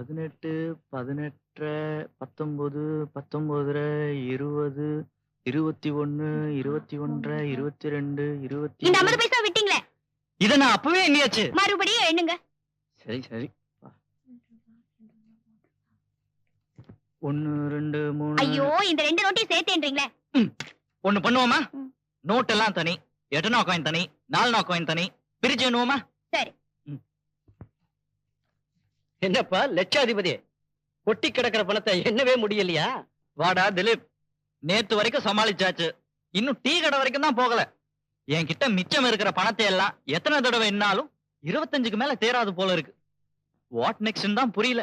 பதினெட்டு பதினெட்டரை பத்தொன்பது பத்தொன்பதரை இருபது இருபத்தி ஒன்னு இருபத்தி ஒன்றரை இருபத்தி ரெண்டு இருபத்தி இந்த ஐம்பது பைசா விட்டீங்களே? இத நான் அப்பவே எண்ணியாச்சு. மறுபடியும் எண்ணுங்க. சரி சரி. ஒன்னு ரெண்டு மூணு. ஐயோ இந்த ரெண்டு நோட்டையும் சேர்த்தேன்றீங்களே. ஒண்ணு பண்ணுவோமா. நோட் எல்லாம் தனி. எட்டனா காயின் தனி நாலனா காயின் தனி. பிரிச்சு எண்ணுவோமா சரி என்னப்பா லட்சாதிபதி? கொட்டி கிடக்கிற பணத்தை என்னவே முடியலையா? வாடா திலீப். நேத்து வரைக்கும் சமாளிச்சாச்சு. இன்னும் டீ கடை வரைக்கும் தான் போகல. என்கிட்ட மிச்சம் இருக்கிற பணத்தை எல்லாம் எத்தனை தடவை என்னாலும் இருபத்தஞ்சுக்கு மேல தேராது போல இருக்கு. வாட் நெக்ஸ்ட் தான் புரியல.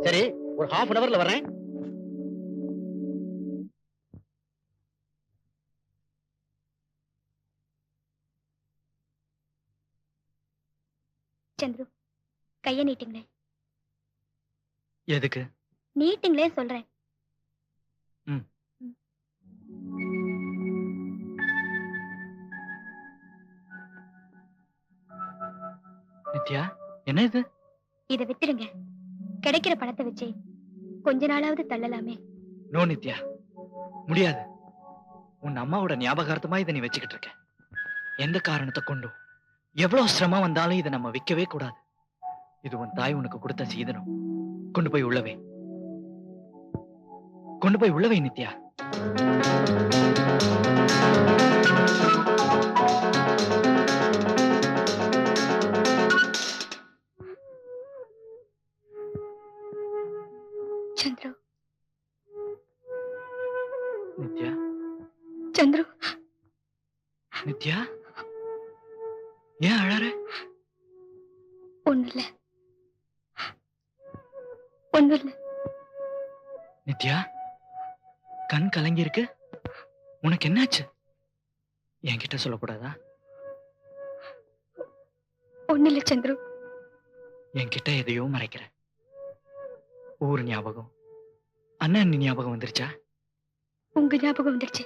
சரி ஒரு ஹாஃப் அன் அவர்ல வரேன் சந்துரு கைய நீட்டுங்களே எதுக்கு? நீட்டுங்களே சொல்றேன். நித்யா என்ன இது? இதை வித்துடுங்க. கிடைக்கிற பணத்தை வச்சு கொஞ்ச நாளாவது தள்ளலாமே. நோ நித்யா முடியாது. உன் அம்மாவோட ஞாபகார்த்தமா இதை நீ வச்சுக்கிட்டு இருக்க. எந்த காரணத்தை கொண்டும்? எவ்வளவு சிரமம் வந்தாலும் இதை நம்ம விற்கவே கூடாது. இது உன் தாய் உனக்கு கொடுத்த சீதனம். கொண்டு போய் உள்ளவே கொண்டு போய் உள்ளவே நித்யா. ஏன் அழற? ஒண்ணு இல்ல ஒண்ணு இல்ல நித்யா கண் கலங்கி இருக்கு உனக்கு என்னாச்சு? என்கிட்ட சொல்லக்கூடாதா? ஒண்ணு இல்ல சந்துரு. என்கிட்ட எதையோ மறைக்கிற. ஊர் ஞாபகம். அண்ணன் ஞாபகம் வந்துருச்சா? உங்க ஞாபகம் வந்துருச்சு.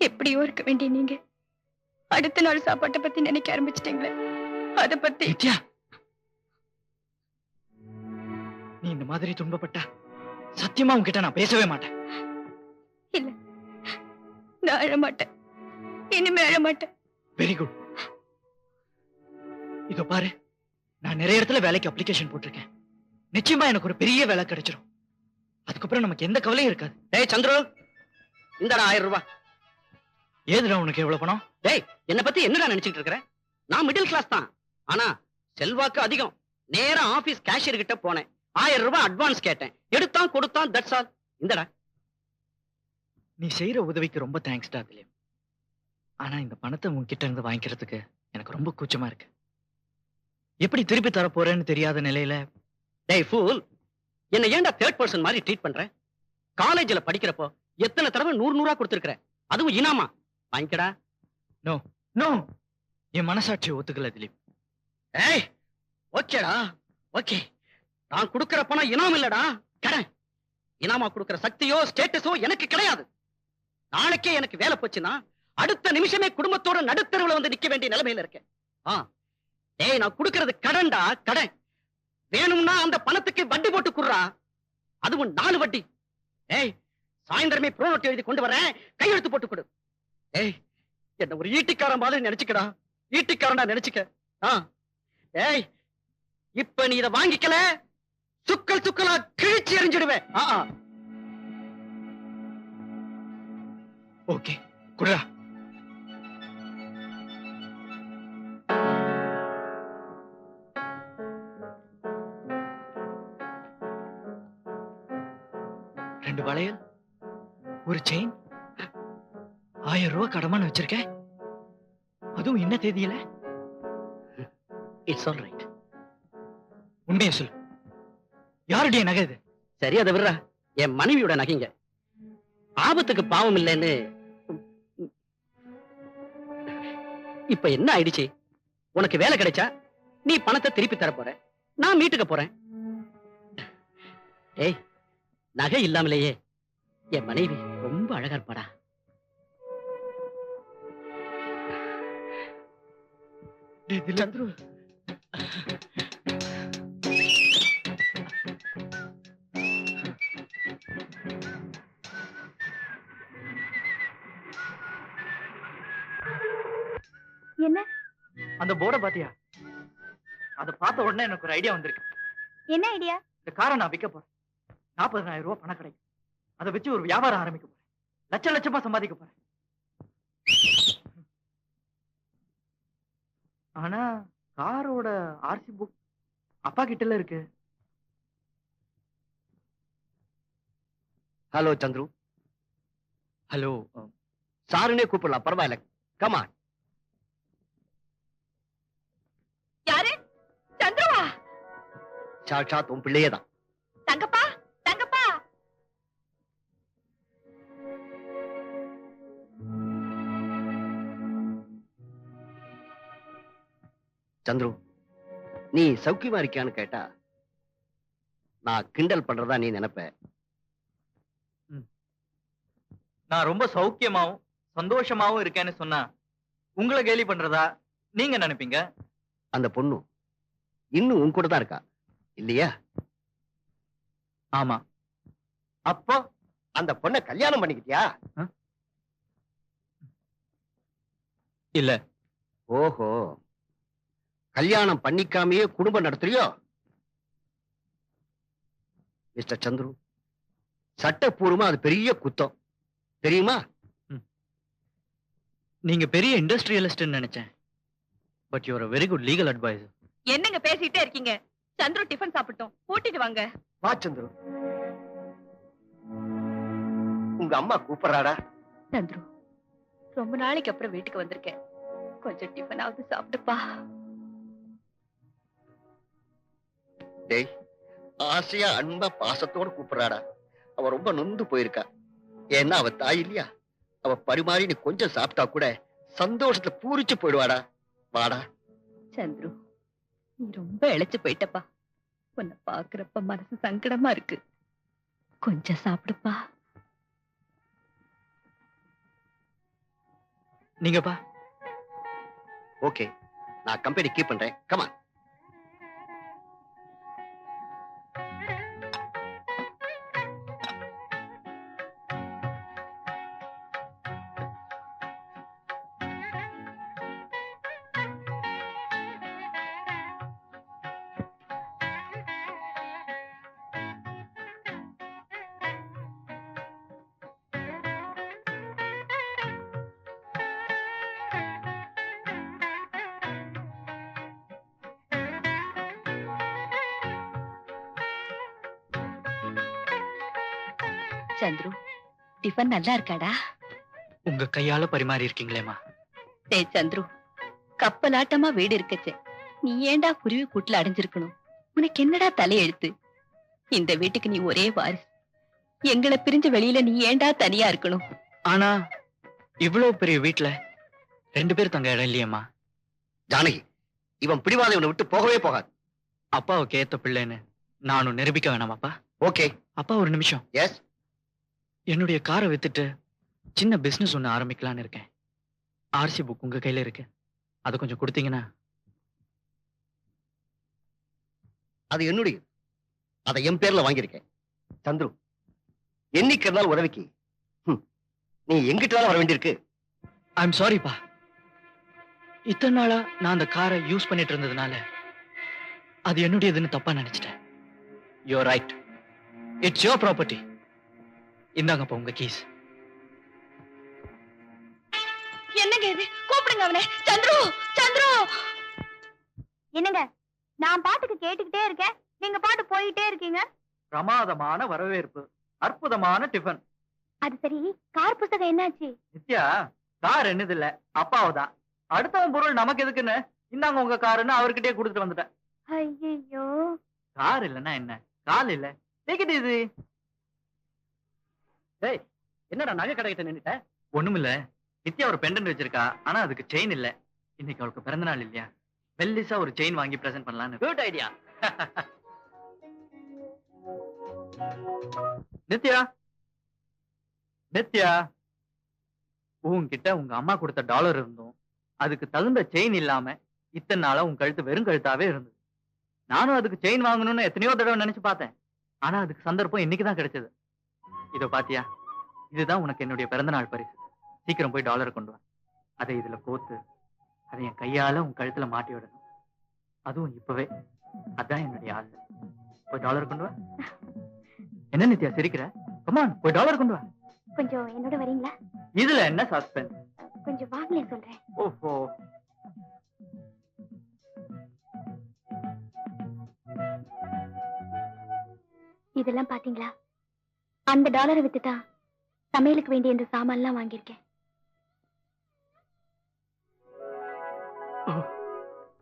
எப்படியோ இருக்க வேண்டிய நீங்க. அடுத்த நாள் சாப்பாட்டை பத்தி நினைக்க ஆரம்பிச்சிட்டீங்களே? அத பத்தி. நீ இந்த மாதிரி துன்பப்பட்டா சத்தியமா உன்கிட்ட நான் பேசவே மாட்டேன். நான் அழ மாட்டேன் இனிமே அழ மாட்டேன் வெரி குட் இதோ பாரு நான் நிறைய இடத்துல வேலைக்கு அப்ளிகேஷன் போட்டிருக்கேன். நிச்சயமா எனக்கு ஒரு பெரிய வேலை கிடைச்சிரும். அதுக்கப்புறம் நமக்கு எந்த கவலையும் இருக்காது. டேய் சந்துரு இந்தடா ஆயிரம் ரூபாய். ஏதுடா உனக்கு எவ்வளவு பணம்? டேய் என்ன பத்தி என்னடா நினைச்சிட்டு இருக்கிற? நான் மிடில் கிளாஸ் தான். ஆனா செல்வாக்கு அதிகம். நேரா ஆபீஸ் கேஷியர் கிட்ட போனேன். ஆயிரம் ரூபாய் அட்வான்ஸ் கேட்டேன். எடுத்தான் கொடுத்தான் தட்ஸ் ஆல் இந்தடா. நீ செய்யற உதவிக்கு ரொம்ப தேங்க்ஸ்டா திலீப். ஆனா இந்த பணத்தை உன்கிட்ட இருந்து வாங்கிக்கிறதுக்கு எனக்கு ரொம்ப கூச்சமா இருக்கு. எப்படி திருப்பி தர போறேன்னு தெரியாத நிலையில டேய் ஃபூல் என்ன ஏன்டா தேர்ட் பர்சன் மாதிரி ட்ரீட் பண்ற? காலேஜ்ல படிக்கிறப்போ எத்தனை தடவை நூறு நூறா கொடுத்துருக்கற? அதுவும் இனாமா. வாங்கிக்கடா. நோ நோ என் மனசாட்சி ஒத்துக்கல திலீப். ஏய் ஓகேடா. ஓகே. நான் கொடுக்கிற பணம் இனாம் இல்லடா. கடன் இனாமா கொடுக்கிற சக்தியோ ஸ்டேட்டஸோ எனக்கு கிடையாது. நாளைக்கே எனக்கு வேலை போச்சுன்னா அடுத்த நிமிஷமே குடும்பத்தோட நடுத்தருவில் வந்து நிக்க வேண்டிய நிலைமையில இருக்கேன். ஆ. டேய் நான் கொடுக்கறது கடன்டா. கடன் வேணும்னா அந்த பணத்துக்கு வட்டி போட்டு குடுறா. அதுவும் நாலு வட்டி. ஏய் சாயந்தரமே ப்ரோனோட் எழுதி கொண்டு வரேன். கையெழுத்து போட்டு கொடு. ஏய் என்ன ஒரு ஈட்டிக்காரன் மாதிரி நினைச்சுக்கடா. ஈட்டிக்காரனா நினைச்சுக்க. ஆ. ஏய் இப்ப நீ இத வாங்கிக்கல? சுக்கல் சுக்கலா கிழிச்சு எறிஞ்சிடுவேன். ஆ ஓகே குடுறா. ரெண்டு வளையல் ஒரு செயின். ஆயிரம் ரூபாய் கடமான வச்சிருக்கேன் அதுவும் என்ன தேதியில? இட்ஸ் ஆல் ரைட் உண்மையை சொல்லு. யாருடைய நகை இது? சரி அதை விடுறா. என் மனைவியோட நகைங்க. ஆபத்துக்கு பாவம் இல்லைன்னு. இப்ப என்ன ஆயிடுச்சு? உனக்கு வேலை கிடைச்சா நீ பணத்தை திருப்பி தர போற. நான் மீட்டுக்க போறேன். ஏய் நகை இல்லாமலேயே என் மனைவி ரொம்ப அழகா இருப்பாடா. சந்துரு. என்ன? அந்த போர்டை பாத்தியா? அத பார்த்த உடனே எனக்கு ஒரு ஐடியா வந்திருக்கு. என்ன ஐடியா? இந்த காரை நான் விற்க போறேன். நாற்பதனாயிரம் ரூபாய் பணம் கிடைக்கும் அதை வச்சு ஒரு வியாபாரம் ஆரம்பிக்க போறேன். லட்ச லட்சமா சம்பாதிக்க போறேன். ஆனா காரோட ஆர்சி புக் அப்பா கிட்டல இருக்கு. ஹலோ சந்துரு. ஹலோ சாருனே கூப்பிடலாம் பரவாயில்ல. கமா யாரு? சந்திரவா? சாட்சாத் உன் பிள்ளையே சந்துரு நீ சௌக்கியமா இருக்கியான்னு கேட்டா நான் கிண்டல் பண்றதா நீ நினைப்ப. நான் ரொம்ப சௌக்கியமாவும் சந்தோஷமாவும் இருக்கேன்னு சொன்னா உங்களை கேலி பண்றதா நீங்க நினைப்பீங்க? அந்த பொண்ணு இன்னும் உன் கூட தான் இருக்கா இல்லையா? ஆமா. அப்போ? அந்த பொண்ணை கல்யாணம் பண்ணிக்கிட்டியா? இல்ல. ஓஹோ. கல்யாணம் பண்ணிக்காமயே குடும்பம் நடத்துறியோ? மிஸ்டர் சந்துரு சட்டப்பூர்வமா அது பெரிய குத்தம். தெரியுமா? நீங்க பெரிய இண்டஸ்ட்ரியலிஸ்ட்னு நினைச்சேன். But your very good legal advice என்னங்க பேசிட்டே இருக்கீங்க? சந்துரு டிஃபன் சாப்பிட்டோம். கூட்டிட்டு வாங்க. வா சந்துரு. உங்க அம்மா கூப்பிடுறாடா? சந்துரு ரொம்ப நாளைக்கு அப்புறம் வீட்டுக்கு வந்திருக்கேன். கொஞ்சம் டிஃபனாவது சாப்பிட்டுப்பா டேய் ஆசையா அன்பா பாசத்தோட கூப்பிடுறாடா. அவ ரொம்ப நொந்து போயிருக்கா. ஏன்னா அவ தாய் இல்லையா? அவ பரிமாறி நீ கொஞ்சம் சாப்பிட்டா கூட சந்தோஷத்துல பூரிச்சு போயிடுவாடா. வாடா. சந்துரு நீ ரொம்ப இழைச்சு போயிட்டப்பா. உன்னை பாக்குறப்ப மனசு சங்கடமா இருக்கு. கொஞ்சம் சாப்பிடுப்பா. நீங்கப்பா. ஓகே நான் கம்பெனி கீப் பண்றேன். கமா சந்துரு டிஃபன் நல்லா இருக்காடா உங்க கையால பரிமாறி இருக்கீங்களேம்மா. டேய் சந்துரு கப்பலாட்டமா வீடு இருக்கச்சே. நீ ஏன்டா குருவி கூட்டுல அடைஞ்சிருக்கணும்? உனக்கு என்னடா தலையெழுத்து? இந்த வீட்டுக்கு நீ ஒரே வாரிசு. எங்களை பிரிஞ்ச வெளியில நீ ஏன்டா தனியா இருக்கணும்? ஆனா இவ்வளவு பெரிய வீட்ல ரெண்டு பேர் தங்க இடம் இல்லையேம்மா. ஜானகி இவன் பிடிவாதம் இவனை விட்டு போகவே போகாது. அப்பாவுக்கு ஏத்த பிள்ளைன்னு நானும் நிரூபிக்க வேணாமாப்பா? ஓகே. அப்பா ஒரு நிமிஷம். எஸ் என்னுடைய காரை வித்துட்டு சின்ன பிசினஸ் ஒண்ணு ஆரம்பிக்கலாம்னு இருக்கேன். ஆர்சி புக் உங்க கையில இருக்கு. அதை கொஞ்சம் கொடுத்தீங்கன்னா. அது என்னுடைய. அதை என் பேர்ல வாங்கியிருக்கேன். சந்துரு என்னைக்கு இருந்தாலும் உதவிக்கு. நீ எங்கிட்ட வர வேண்டியிருக்கு. ஐம் சாரிப்பா இத்தனை நாளா நான் அந்த காரை யூஸ் பண்ணிட்டு இருந்ததுனால அது என்னுடையதுன்னு தப்பா நினைச்சிட்டேன். You're right it's your property இந்தாங்கப்பா உங்க கீஸ் என்னங்க இது? கூப்பிடுங்க அவனை. சந்துரு சந்துரு. என்னங்க? நான் பாட்டுக்கு கேட்டுக்கிட்டே இருக்கேன். நீங்க பாட்டு போயிட்டே இருக்கீங்க. பிரமாதமான வரவேற்பு. அற்புதமான டிஃபன் அது சரி. கார் புஸ்தகம் என்னாச்சு? நித்யா கார் என்னது இல்ல அப்பாவுதான். அடுத்தவன் பொருள் நமக்கு எதுக்குன்னு? இந்தாங்க உங்க காருன்னு அவர்கிட்டயே கொடுத்துட்டு வந்துட்டேன். ஐயோ கார் இல்லைன்னா என்ன? கால் இல்ல. டேக் இட் ஈஸி டேய் என்னடா நகை கடைகிட்ட நின்னுட்ட? ஒண்ணுமில்ல. நித்யா ஒரு பெண்டன்ட் வச்சிருக்கா. ஆனா அதுக்கு செயின் இல்ல. இன்னைக்கு அவளுக்கு பிறந்த நாள் இல்லையா? வெல்லிசா ஒரு செயின் வாங்கி பிரசன்ட் பண்ணலாம்னு குட் ஐடியா நித்யா? நித்யா? உன்கிட்ட உங்க அம்மா கொடுத்த டாலர் இருந்தும் அதுக்கு தகுந்த செயின் இல்லாம இத்தனை நாளா உன் கழுத்து வெறும் கழுத்தாவே இருந்தது. நானும் அதுக்கு செயின் வாங்கணும்னு எத்தனையோ தடவை நினைச்சு பார்த்தேன். ஆனா அதுக்கு சந்தர்ப்பம் இன்னைக்கு தான் கிடைச்சது. இதோ பாத்தியா? இதுதான் உனக்கு என்னுடைய பிறந்த நாள் பரிசு. சீக்கிரம் போய் டாலர் கொண்டு வா. அதை இதுல கோத்து அதை என் கையால உன் கழுத்துல மாட்டி விடணும். அதுவும் இப்பவே. அதான் என்னுடைய ஆசை. போய் டாலர் கொண்டு வா. என்ன நித்யா சிரிக்கிற? கமான் போய் டாலர் கொண்டு வா. கொஞ்சம் என்னோட வரீங்களா? இதுல என்ன சஸ்பென்ஸ் கொஞ்சம் வாங்களே சொல்றேன். ஓஹோ. இதெல்லாம் பாத்தீங்களா? அந்த டாலரை வித்துதான் சமையலுக்கு வேண்டிய இந்த சாமான்லாம் வாங்கியிருக்கேன்.